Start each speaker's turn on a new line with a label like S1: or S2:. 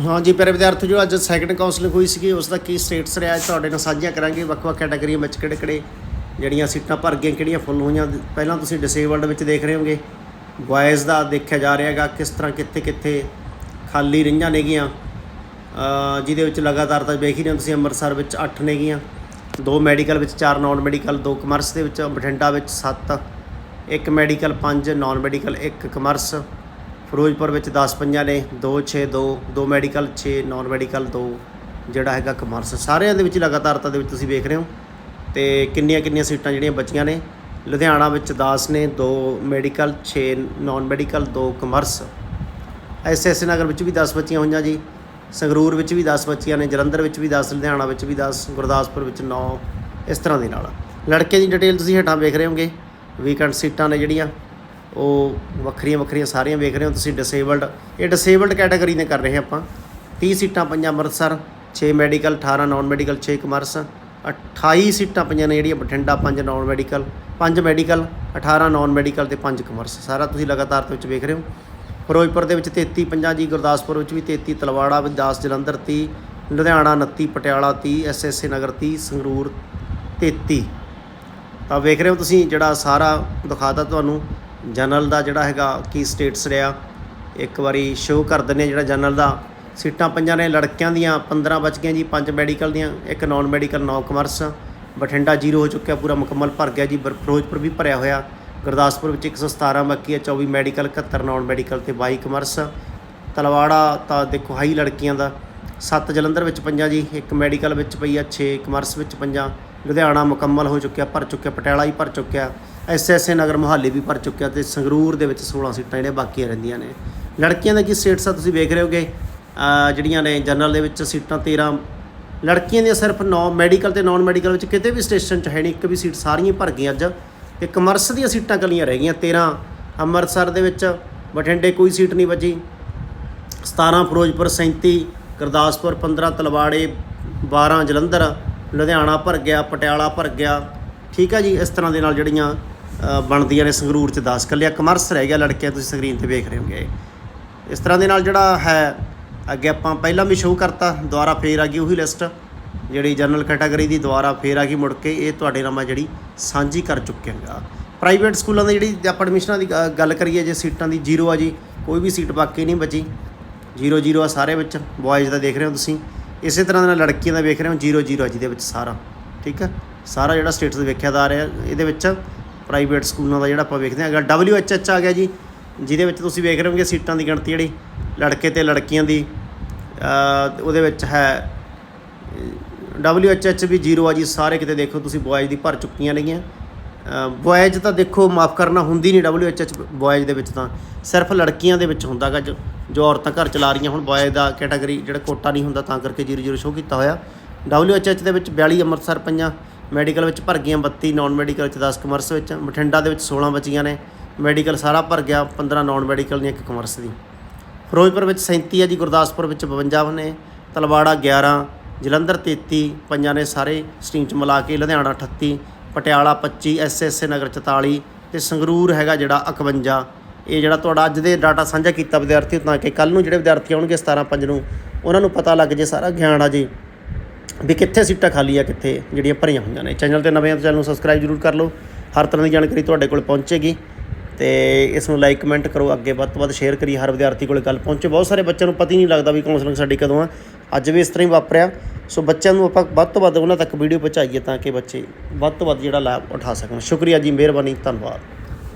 S1: ਹਾਂ ਜੀ, ਪਿਆਰੇ ਵਿਦਿਆਰਥੀ ਜੋ ਅੱਜ ਸੈਕੰਡ ਕਾਉਂਸਲਿੰਗ ਹੋਈ ਸੀਗੀ ਉਸ ਦਾ ਕੀ ਸਟੇਟਸ ਰਿਹਾ, ਅੱਜ ਤੁਹਾਡੇ ਨਾਲ ਸਾਂਝੀਆਂ ਕਰਾਂਗੇ। ਵੱਖ-ਵੱਖ ਕੈਟਾਗਰੀਆਂ ਵਿੱਚ ਕਿਹੜੇ-ਕਿਹੜੇ ਜਿਹੜੀਆਂ ਸੀਟਾਂ ਭਰ ਗਈਆਂ, ਕਿਹੜੀਆਂ ਫੁੱਲ ਹੋਈਆਂ। ਪਹਿਲਾਂ ਤੁਸੀਂ ਡਿਸੇਬਲਡ ਵਿੱਚ ਦੇਖ ਰਹੇ ਹੋਗੇ ਬॉयਜ਼ ਦਾ ਦੇਖਿਆ ਜਾ ਰਿਹਾ ਹੈਗਾ, ਕਿਸ ਤਰ੍ਹਾਂ ਕਿੱਥੇ-ਕਿੱਥੇ ਖਾਲੀ ਰਹੀਆਂ ਨੇਗੀਆਂ। ਜਿਹਦੇ ਵਿੱਚ ਲਗਾਤਾਰ ਤਾਂ ਵੇਖ ਹੀ ਰਹੇ ਹੋ ਤੁਸੀਂ, ਅੰਮ੍ਰਿਤਸਰ ਵਿੱਚ 8 ਨੇਗੀਆਂ। ਦੋ ਮੈਡੀਕਲ ਵਿੱਚ ਚਾਰ ਨਾਨ ਮੈਡੀਕਲ ਦੋ ਕਮਰਸ ਦੇ ਵਿੱਚ, ਬਠਿੰਡਾ ਵਿੱਚ 7 ਇੱਕ ਮੈਡੀਕਲ 5 ਨਾਨ ਮੈਡੀਕਲ ਇੱਕ ਕਮਰਸ ਫਿਰੋਜ਼ਪੁਰ ਵਿੱਚ 10 ਪੰਜਾਂ ਨੇ 2 6 2 ਦੋ ਮੈਡੀਕਲ 6 ਨਾਨ ਮੈਡੀਕਲ 2 ਜਿਹੜਾ ਹੈਗਾ ਕਮਰਸ ਸਾਰਿਆਂ ਦੇ ਵਿੱਚ ਲਗਾਤਾਰਤਾ ਦੇ ਵਿੱਚ ਤੁਸੀਂ ਵੇਖ ਰਹੇ ਹੋ। ਤੇ ਕਿੰਨੀਆਂ ਕਿੰਨੀਆਂ ਸੀਟਾਂ ਜਿਹੜੀਆਂ ਬਚੀਆਂ ਨੇ। ਲੁਧਿਆਣਾ ਵਿੱਚ 10 ਨੇ 2 medical 6 non medical 2 commerce SS Nagar ਵਿੱਚ ਵੀ 10 ਬੱਚੀਆਂ ਹੋਈਆਂ ਜੀ। ਸੰਗਰੂਰ ਵਿੱਚ ਵੀ 10 ਬੱਚੀਆਂ ਨੇ, ਜਲੰਧਰ ਵਿੱਚ ਵੀ 10 ਲੁਧਿਆਣਾ ਵਿੱਚ ਵੀ 10 ਗੁਰਦਾਸਪੁਰ ਵਿੱਚ 9 ਇਸ ਤਰ੍ਹਾਂ ਦੇ ਨਾਲ। ਲੜਕੇ ਦੀ ਡਿਟੇਲ ਤੁਸੀਂ ਹੇਠਾਂ ਵੇਖ ਰਹੇ ਹੋਗੇ ਵੀਕਐਂਡ ਸੀਟਾਂ ਨੇ ਜਿਹੜੀਆਂ। ਉਹ ਵੱਖਰੀਆਂ ਵੱਖਰੀਆਂ ਸਾਰੀਆਂ ਵੇਖ ਰਹੇ ਹੋ ਤੁਸੀਂ ਡਿਸੇਬਲਡ ਇਹ ਡਿਸੇਬਲਡ ਕੈਟਾਗਰੀ ਨੇ ਕਰ ਰਹੇ ਹਾਂ ਆਪਾਂ। 30 ਸੀਟਾਂ ਪਈਆਂ Amritsar 6 medical 18 non medical 6 commerce 28 ਸੀਟਾਂ ਪਈਆਂ ਨੇ ਜਿਹੜੀਆਂ Bathinda 5 non medical 5 medical 18 non medical ਤੇ 5 ਕਮਰਸ ਸਾਰਾ ਤੁਸੀਂ ਲਗਾਤਾਰ ਦੇ ਵਿੱਚ ਵੇਖ ਰਹੇ ਹੋ। ਫਿਰੋਜ਼ਪੁਰ ਦੇ ਵਿੱਚ 33 ਪੰਜਾਂ ਜੀ, ਗੁਰਦਾਸਪੁਰ ਵਿੱਚ ਵੀ 33 ਤਲਵਾੜਾ ਵਿੱਚ 10 ਜਲੰਧਰ 30 ਲੁਧਿਆਣਾ 29 ਪਟਿਆਲਾ 30 ਐਸਐਸਏ ਨਗਰ 30 ਸੰਗਰੂਰ 33 ਤਾਂ ਵੇਖ ਰਹੇ ਹੋ ਤੁਸੀਂ ਜਿਹੜਾ ਸਾਰਾ ਦਿਖਾਤਾ ਤੁਹਾਨੂੰ। ਜਨਰਲ ਦਾ ਜਿਹੜਾ ਹੈਗਾ ਕੀ ਸਟੇਟਸ ਰਿਹਾ। ਇੱਕ ਵਾਰੀ ਸ਼ੋਅ ਕਰ ਦਿੰਦੇ ਹਾਂ ਜਿਹੜਾ ਜਨਰਲ ਦਾ। ਸੀਟਾਂ ਪੰਜਾਂ ਨੇ, ਲੜਕਿਆਂ ਦੀਆਂ 15 ਬਚ ਗਈਆਂ ਜੀ, ਪੰਜ ਮੈਡੀਕਲ ਦੀਆਂ, ਇੱਕ ਨਾਨ ਮੈਡੀਕਲ ਨੌ ਕਮਰਸ ਬਠਿੰਡਾ ਜ਼ੀਰੋ ਹੋ ਚੁੱਕਿਆ, ਪੂਰਾ ਮੁਕੰਮਲ ਭਰ ਗਿਆ ਜੀ, ਬਰ- ਫਿਰੋਜ਼ਪੁਰ ਵੀ ਭਰਿਆ ਹੋਇਆ। ਗੁਰਦਾਸਪੁਰ ਵਿੱਚ 117 ਬਾਕੀ ਹੈ 24 ਮੈਡੀਕਲ 71 ਨਾਨ ਮੈਡੀਕਲ ਤੇ 22 ਕਮਰਸ ਤਲਵਾੜਾ ਤਾਂ ਦੇਖੋ ਹਾਈ ਲੜਕੀਆਂ ਦਾ। 7 ਜਲੰਧਰ ਵਿੱਚ ਪੰਜਾਂ ਜੀ, ਇੱਕ ਮੈਡੀਕਲ ਵਿੱਚ ਪਈ ਆ 6 ਕਮਰਸ ਵਿੱਚ ਪੰਜਾਂ। ਲੁਧਿਆਣਾ ਮੁਕੰਮਲ ਹੋ ਚੁੱਕਿਆ, ਭਰ ਚੁੱਕਿਆ, ਪਟਿਆਲਾ ਹੀ ਭਰ ਚੁੱਕਿਆ ਐਸਐਸਏ ਨਗਰ ਮੁਹਾਲੀ ਵੀ ਭਰ ਚੁੱਕਿਆ ਤੇ ਸੰਗਰੂਰ ਦੇ ਵਿੱਚ 16 ਸੀਟਾਂ ਜਿਹੜੀਆਂ ਬਾਕੀਆਂ ਰਹਿੰਦੀਆਂ ਨੇ। ਲੜਕੀਆਂ ਦਾ ਕੀ ਸਟੇਟਸ ਆ ਤੁਸੀਂ ਵੇਖ ਰਹੇ ਹੋਗੇ? ਜਿਹੜੀਆਂ ਨੇ ਜਨਰਲ ਦੇ ਵਿੱਚ ਸੀਟਾਂ 13 ਲੜਕੀਆਂ ਦੀਆਂ ਸਿਰਫ 9 ਮੈਡੀਕਲ ਤੇ ਨਾਨ ਮੈਡੀਕਲ ਵਿੱਚ ਕਿਤੇ ਵੀ ਸਟੇਸ਼ਨ 'ਚ ਹੈ ਨਹੀਂ, ਇੱਕ ਵੀ ਸੀਟ ਸਾਰੀਆਂ ਭਰ ਗਈਆਂ ਅੱਜ। ਤੇ ਕਮਰਸ ਦੀਆਂ ਸੀਟਾਂ ਕੱਲੀਆਂ ਰਹਿ ਗਈਆਂ 13 ਅੰਮ੍ਰਿਤਸਰ ਦੇ ਵਿੱਚ ਬਠਿੰਡੇ ਕੋਈ ਸੀਟ ਨਹੀਂ ਬਚੀ 17 ਫਿਰੋਜ਼ਪੁਰ 37 ਗੁਰਦਾਸਪੁਰ 15 ਤਲਵਾੜੇ 12 ਜਲੰਧਰ। ਲੁਧਿਆਣਾ ਭਰ ਗਿਆ, ਪਟਿਆਲਾ ਭਰ ਗਿਆ। ਠੀਕ ਆ ਜੀ, ਇਸ ਤਰ੍ਹਾਂ ਦੇ ਨਾਲ ਜਿਹੜੀਆਂ ਬਣਦੀਆਂ ਨੇ ਸੰਗਰੂਰ ਚ 10 ਕੱਲਿਆ ਕਮਰਸ ਰਹਿ ਗਿਆ ਲੜਕਿਆਂ, ਤੁਸੀਂ ਸਕਰੀਨ ਤੇ ਵੇਖ ਰਹੇ ਹੋਗੇ। ਇਸ ਤਰ੍ਹਾਂ ਦੇ ਨਾਲ ਜਿਹੜਾ ਹੈ, ਅੱਗੇ ਆਪਾਂ ਪਹਿਲਾਂ ਵੀ ਸ਼ੋਅ ਕਰਤਾ, ਦੁਬਾਰਾ ਫੇਰ ਆ ਗਈ ਉਹੀ ਲਿਸਟ ਜਿਹੜੀ ਜਨਰਲ ਕੈਟਾਗਰੀ ਦੀ, ਦੁਬਾਰਾ ਫੇਰ ਆ ਗਈ ਮੁੜ ਕੇ, ਇਹ ਤੁਹਾਡੇ ਨਾਲ ਮੈਂ ਜਿਹੜੀ ਸਾਂਝੀ ਕਰ ਚੁੱਕਿਆ ਹਾਂ ਪ੍ਰਾਈਵੇਟ ਸਕੂਲਾਂ ਦੀ ਜਿਹੜੀ ਆਪਾਂ ਐਡਮਿਸ਼ਨਾਂ ਦੀ ਗੱਲ ਕਰੀਏ ਜੇ ਸੀਟਾਂ ਦੀ ਜ਼ੀਰੋ ਆ ਜੀ। ਕੋਈ ਵੀ ਸੀਟ ਬਾਕੀ ਨਹੀਂ ਬਚੀ। ਜ਼ੀਰੋ ਜ਼ੀਰੋ ਆ ਸਾਰੇ ਵਿੱਚ। ਬॉयਜ਼ ਦਾ ਦੇਖ ਰਹੇ ਹੋ ਤੁਸੀਂ। ਇਸੇ ਤਰ੍ਹਾਂ ਦੇ ਨਾਲ ਲੜਕੀਆਂ ਦਾ ਵੇਖ ਰਹੇ ਹੋ ਜ਼ੀਰੋ ਜ਼ੀਰੋ ਆ ਜਿਹਦੇ ਵਿੱਚ ਸਾਰਾ, ਠੀਕ ਹੈ? ਸਾਰਾ ਜਿਹੜਾ ਸਟੇਟਸ ਵੇਖਿਆ ਜਾ ਰਿਹਾ, ਇਹਦੇ ਵਿੱਚ ਪ੍ਰਾਈਵੇਟ ਸਕੂਲਾਂ ਦਾ ਜਿਹੜਾ ਆਪਾਂ ਵੇਖਦੇ ਹਾਂ। ਅਗਰ WHH ਆ ਗਿਆ ਜੀ, ਜਿਹਦੇ ਵਿੱਚ ਤੁਸੀਂ ਵੇਖ ਰਹੇ ਹੋਗੇ ਸੀਟਾਂ ਦੀ ਗਿਣਤੀ ਜਿਹੜੀ, ਲੜਕੇ ਤੇ ਲੜਕੀਆਂ ਦੀ ਉਹਦੇ ਵਿੱਚ ਹੈ WHH ਵੀ ਜ਼ੀਰੋ ਆ ਜੀ, ਸਾਰੇ ਕਿਤੇ ਦੇਖੋ ਤੁਸੀਂ ਬॉयਜ਼ ਦੀ ਭਰ ਚੁੱਕੀਆਂ ਨੇਗੀਆਂ। ਬॉयਜ਼ ਤਾਂ ਦੇਖੋ ਮਾਫ ਕਰਨਾ ਹੁੰਦੀ ਨਹੀਂ WHH ਬॉयਜ਼ ਦੇ ਵਿੱਚ ਤਾਂ। ਸਿਰਫ ਲੜਕੀਆਂ ਦੇ ਵਿੱਚ ਹੁੰਦਾ ਗਾ, ਜੋ ਔਰਤਾਂ ਘਰ ਚਲਾ ਰਹੀਆਂ ਹੁਣ ਬॉयਜ਼ ਦਾ ਕੈਟਾਗਰੀ ਜਿਹੜਾ ਕੋਟਾ ਨਹੀਂ ਹੁੰਦਾ ਤਾਂ ਕਰਕੇ 00 ਸ਼ੋਅ ਕੀਤਾ ਹੋਇਆ। WHH ਦੇ ਵਿੱਚ 42 ਅੰਮ੍ਰਿਤਸਰ ਪਈਆਂ ਮੈਡੀਕਲ ਵਿੱਚ ਭਰ ਗਈਆਂ 32 ਨਾਨ ਮੈਡੀਕਲ ਵਿੱਚ 10 ਕਮਰਸ ਵਿੱਚ, ਬਠਿੰਡਾ ਦੇ ਵਿੱਚ 16 ਬਚੀਆਂ ਨੇ ਮੈਡੀਕਲ ਸਾਰਾ ਭਰ ਗਿਆ 15 ਨਾਨ ਮੈਡੀਕਲ ਦੀਆਂ ਇੱਕ ਕਮਰਸ ਦੀ। ਫਿਰੋਜ਼ਪੁਰ ਵਿੱਚ 37 ਹੈ ਜੀ, ਗੁਰਦਾਸਪੁਰ ਵਿੱਚ 52 ਨੇ, ਤਲਵਾੜਾ 11 ਜਲੰਧਰ 33 ਪੰਜਾਂ ਨੇ ਸਾਰੇ ਸਟ੍ਰੀਮ ਚ ਮਿਲਾ ਕੇ ਲੁਧਿਆਣਾ 38 ਪਟਿਆਲਾ 25 ਐਸਐਸਏ ਨਗਰ 44 ਤੇ ਸੰਗਰੂਰ ਹੈਗਾ ਜਿਹੜਾ 51 ਇਹ ਜਿਹੜਾ ਤੁਹਾਡਾ ਅੱਜ ਦੇ ਡਾਟਾ ਸਾਂਝਾ ਕੀਤਾ ਵਿਦਿਆਰਥੀ ਤਾਂ ਕਿ ਕੱਲ ਨੂੰ ਜਿਹੜੇ ਵਿਦਿਆਰਥੀ ਆਉਣਗੇ 17 5 ਨੂੰ, ਉਹਨਾਂ ਨੂੰ ਪਤਾ ਲੱਗ ਜੇ ਸਾਰਾ ਗਿਆਨ ਆ ਜੀ ਵੀ ਕਿੱਥੇ ਸੀਟਾਂ ਖਾਲੀ ਆ, ਕਿੱਥੇ ਜਿਹੜੀਆਂ ਭਰੀਆਂ ਹੋਈਆਂ ਨੇ। ਚੈਨਲ ਤੇ ਨਵੇਂ ਆ ਤਾਂ ਚੈਨਲ ਨੂੰ ਸਬਸਕ੍ਰਾਈਬ ਜ਼ਰੂਰ ਕਰ ਲਓ। ਹਰ ਤਰ੍ਹਾਂ ਦੀ ਜਾਣਕਾਰੀ ਤੁਹਾਡੇ ਕੋਲ ਪਹੁੰਚੇਗੀ। ਤੇ ਇਸ ਨੂੰ ਲਾਈਕ ਕਮੈਂਟ ਕਰੋ। ਅੱਗੇ ਵੱਧ ਤੋਂ ਵੱਧ ਸ਼ੇਅਰ ਕਰੀ। ਹਰ ਵਿਦਿਆਰਥੀ ਕੋਲ ਗੱਲ ਪਹੁੰਚੇ। ਬਹੁਤ ਸਾਰੇ ਬੱਚਿਆਂ ਨੂੰ ਪਤਾ ਹੀ ਨਹੀਂ ਲੱਗਦਾ ਵੀ ਕਾਉਂਸਲਿੰਗ ਸਾਡੀ ਕਦੋਂ ਆ। ਅੱਜ ਵੀ ਇਸ ਤਰ੍ਹਾਂ ਹੀ ਵਾਪਰਿਆ। ਸੋ ਬੱਚਿਆਂ ਨੂੰ ਆਪਾਂ ਵੱਧ ਤੋਂ ਵੱਧ ਉਹਨਾਂ ਤੱਕ ਵੀਡੀਓ ਪਹੁੰਚਾਈਏ ਤਾਂ ਕਿ ਬੱਚੇ ਵੱਧ ਤੋਂ ਵੱਧ ਜਿਹੜਾ ਲਾਭ ਉਠਾ ਸਕਣ। ਸ਼ੁਕਰੀਆ ਜੀ, ਮਿਹਰਬਾਨੀ, ਧੰਨਵਾਦ।